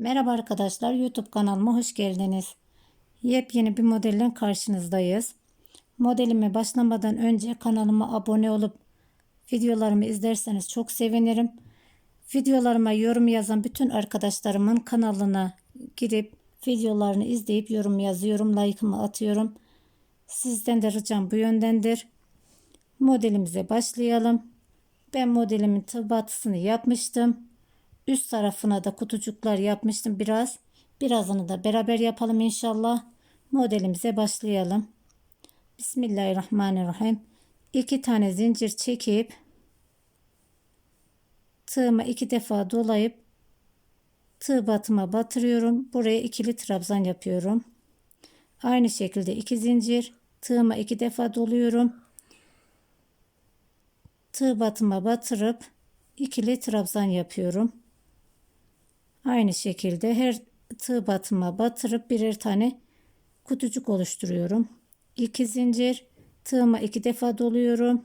Merhaba arkadaşlar YouTube kanalıma hoş geldiniz. Yepyeni bir modelle karşınızdayız. Modelime başlamadan önce kanalıma abone olup videolarımı izlerseniz çok sevinirim. Videolarıma yorum yazan bütün arkadaşlarımın kanalına girip videolarını izleyip yorum yazıyorum, like'ımı atıyorum. Sizden de ricam bu yöndendir. Modelimize başlayalım. Ben modelimin tıbatısını yapmıştım. Üst tarafına da kutucuklar yapmıştım biraz. Birazını da beraber yapalım inşallah. Modelimize başlayalım. Bismillahirrahmanirrahim. İki tane zincir çekip tığıma iki defa dolayıp tığ batıma batırıyorum. Buraya ikili trabzan yapıyorum. Aynı şekilde iki zincir tığıma iki defa doluyorum. Tığ batıma batırıp ikili trabzan yapıyorum. Aynı şekilde her tığ batıma batırıp birer tane kutucuk oluşturuyorum. İki zincir tığıma iki defa doluyorum.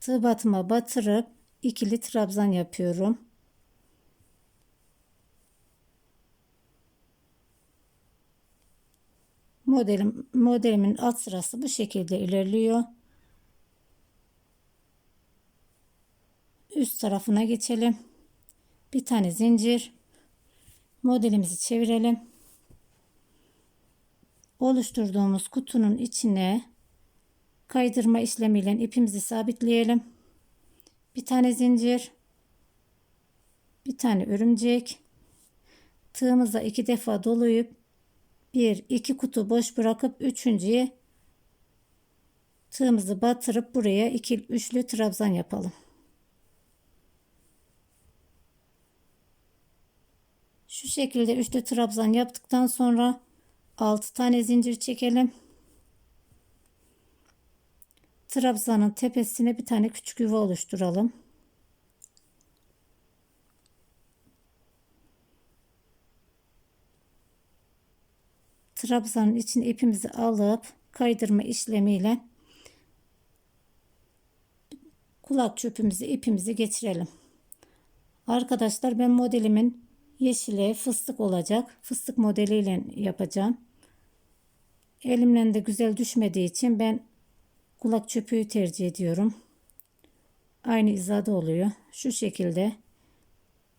Tığ batıma batırıp ikili trabzan yapıyorum. Modelim, modelimin alt sırası bu şekilde ilerliyor. Üst tarafına geçelim bir tane zincir. Modelimizi çevirelim. Oluşturduğumuz kutunun içine kaydırma işlemiyle ipimizi sabitleyelim. Bir tane zincir. Bir tane örümcek. Tığımıza iki defa dolayıp bir iki kutu boş bırakıp üçüncüye tığımızı batırıp buraya iki üçlü trabzan yapalım Şu şekilde üçlü trabzan yaptıktan sonra 6 tane zincir çekelim. Trabzanın tepesine bir tane küçük yuva oluşturalım. Trabzanın içine ipimizi alıp kaydırma işlemiyle kulak çöpümüzü ipimizi geçirelim. Arkadaşlar ben modelimin yeşile fıstık olacak. Fıstık modeliyle yapacağım. Elimden de güzel düşmediği için ben kulak çöpüğü tercih ediyorum. Aynı izada oluyor. Şu şekilde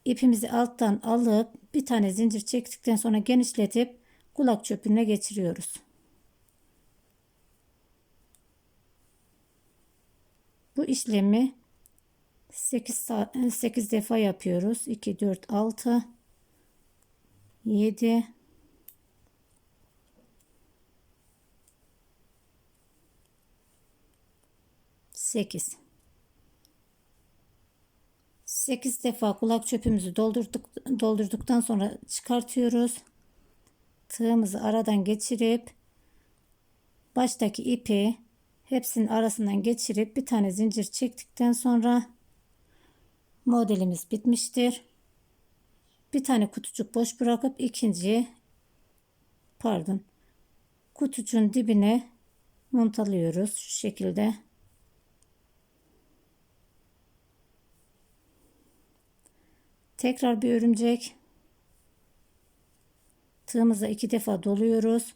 ipimizi alttan alıp bir tane zincir çektikten sonra genişletip kulak çöpüne geçiriyoruz. Bu işlemi 8, 8 defa yapıyoruz. 2, 4, 6 7 8 8 defa kulak çöpümüzü doldurduk doldurduktan sonra çıkartıyoruz. Tığımızı aradan geçirip baştaki ipi hepsinin arasından geçirip bir tane zincir çektikten sonra modelimiz bitmiştir bir tane kutucuk boş bırakıp ikinciye pardon kutucuğun dibine montalıyoruz. Şu şekilde. Tekrar bir örümcek. Tığımıza iki defa doluyoruz.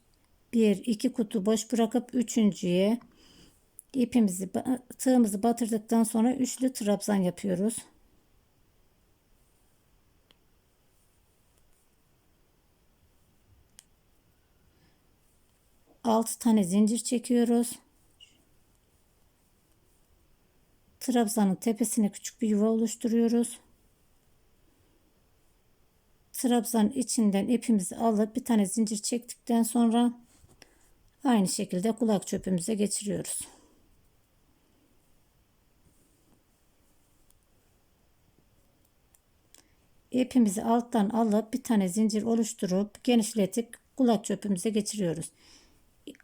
Bir iki kutu boş bırakıp üçüncüye ipimizi tığımızı batırdıktan sonra üçlü trabzan yapıyoruz 6 tane zincir çekiyoruz. Trabzanın tepesine küçük bir yuva oluşturuyoruz. Trabzanın içinden ipimizi alıp bir tane zincir çektikten sonra aynı şekilde kulak çöpümüze geçiriyoruz. İpimizi alttan alıp bir tane zincir oluşturup genişletip kulak çöpümüze geçiriyoruz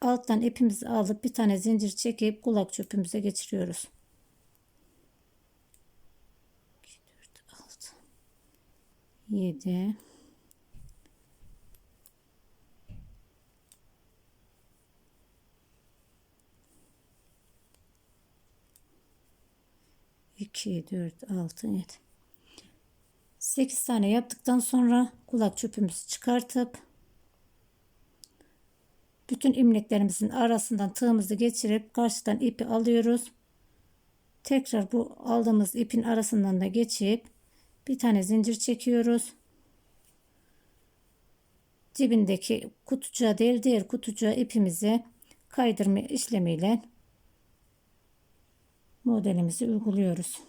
alttan ipimizi alıp bir tane zincir çekip kulak çöpümüze geçiriyoruz. 2, 4, 6, 7, İki, dört, altı, yedi. 8 tane yaptıktan sonra kulak çöpümüzü çıkartıp bütün imleklerimizin arasından tığımızı geçirip karşıdan ipi alıyoruz. Tekrar bu aldığımız ipin arasından da geçip bir tane zincir çekiyoruz. Dibindeki kutucuğa değil diğer kutucuğa ipimizi kaydırma işlemiyle modelimizi uyguluyoruz.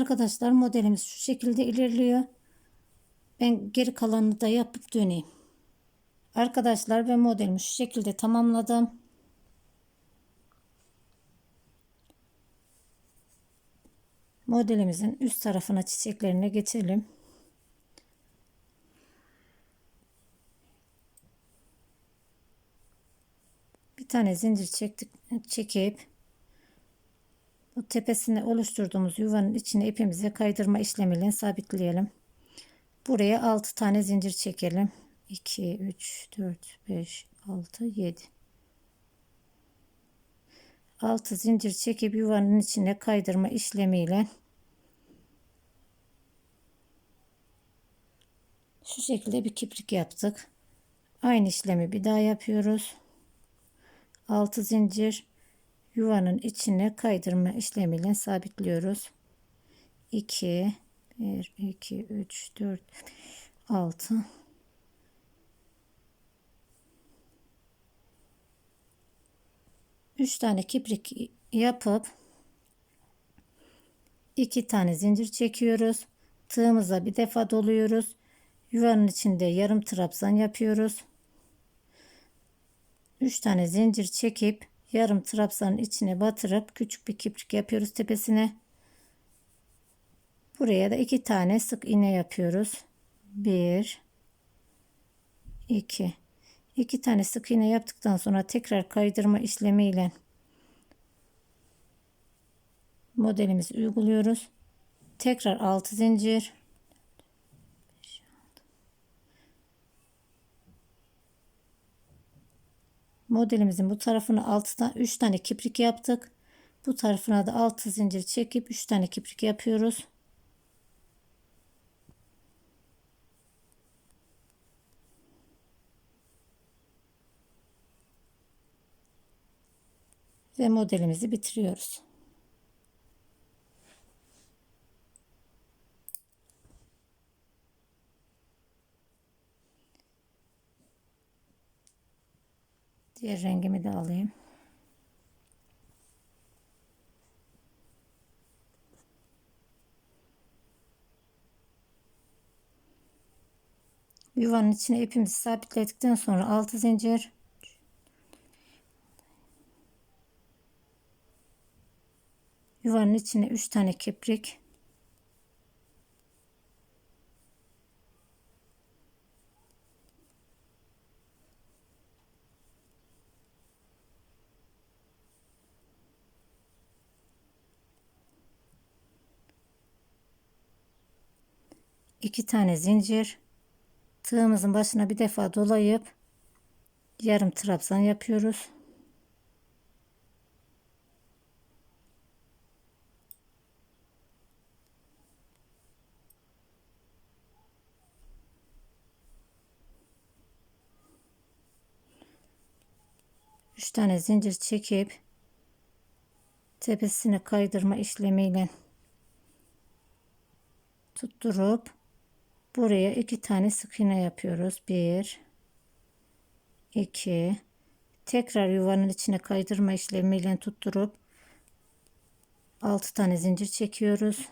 Arkadaşlar modelimiz şu şekilde ilerliyor. Ben geri kalanını da yapıp döneyim. Arkadaşlar ben modelimi şu şekilde tamamladım. Modelimizin üst tarafına çiçeklerine geçelim. Bir tane zincir çektik, çekip bu tepesini oluşturduğumuz yuvanın içine ipimizi kaydırma işlemiyle sabitleyelim. Buraya 6 tane zincir çekelim. 2, 3, 4, 5, 6, 7. 6 zincir çekip yuvanın içine kaydırma işlemiyle şu şekilde bir kiprik yaptık. Aynı işlemi bir daha yapıyoruz. 6 zincir yuvanın içine kaydırma işlemiyle sabitliyoruz. 2 1 2 3 4 6 3 tane kiprik yapıp 2 tane zincir çekiyoruz. Tığımıza bir defa doluyoruz. Yuvanın içinde yarım trabzan yapıyoruz. 3 tane zincir çekip yarım trabzanın içine batırıp küçük bir kiprik yapıyoruz tepesine. Buraya da iki tane sık iğne yapıyoruz. Bir, iki. İki tane sık iğne yaptıktan sonra tekrar kaydırma işlemiyle modelimizi uyguluyoruz. Tekrar 6 zincir modelimizin bu tarafını 6'dan 3 tane kiprik yaptık. Bu tarafına da 6 zincir çekip 3 tane kiprik yapıyoruz. Ve modelimizi bitiriyoruz. Diğer rengimi de alayım. Yuvanın içine ipimizi sabitledikten sonra 6 zincir yuvanın içine 3 tane kiprik 2 tane zincir tığımızın başına bir defa dolayıp yarım trabzan yapıyoruz. Üç tane zincir çekip tepesine kaydırma işlemiyle tutturup buraya iki tane sık iğne yapıyoruz. 1 2 tekrar yuvanın içine kaydırma işlemiyle tutturup 6 tane zincir çekiyoruz.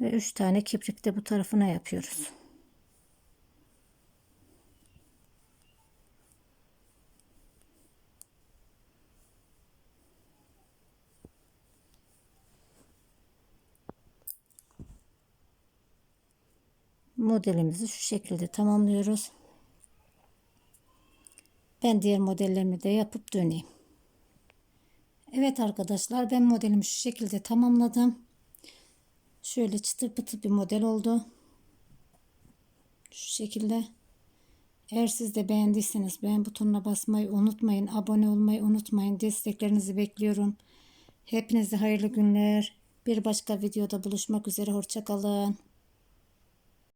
Ve 3 tane kiprik de bu tarafına yapıyoruz. Modelimizi şu şekilde tamamlıyoruz. Ben diğer modellerimi de yapıp döneyim. Evet arkadaşlar ben modelimi şu şekilde tamamladım. Şöyle çıtır pıtır bir model oldu. Şu şekilde. Eğer siz de beğendiyseniz beğen butonuna basmayı unutmayın. Abone olmayı unutmayın. Desteklerinizi bekliyorum. Hepinize hayırlı günler. Bir başka videoda buluşmak üzere. Hoşçakalın.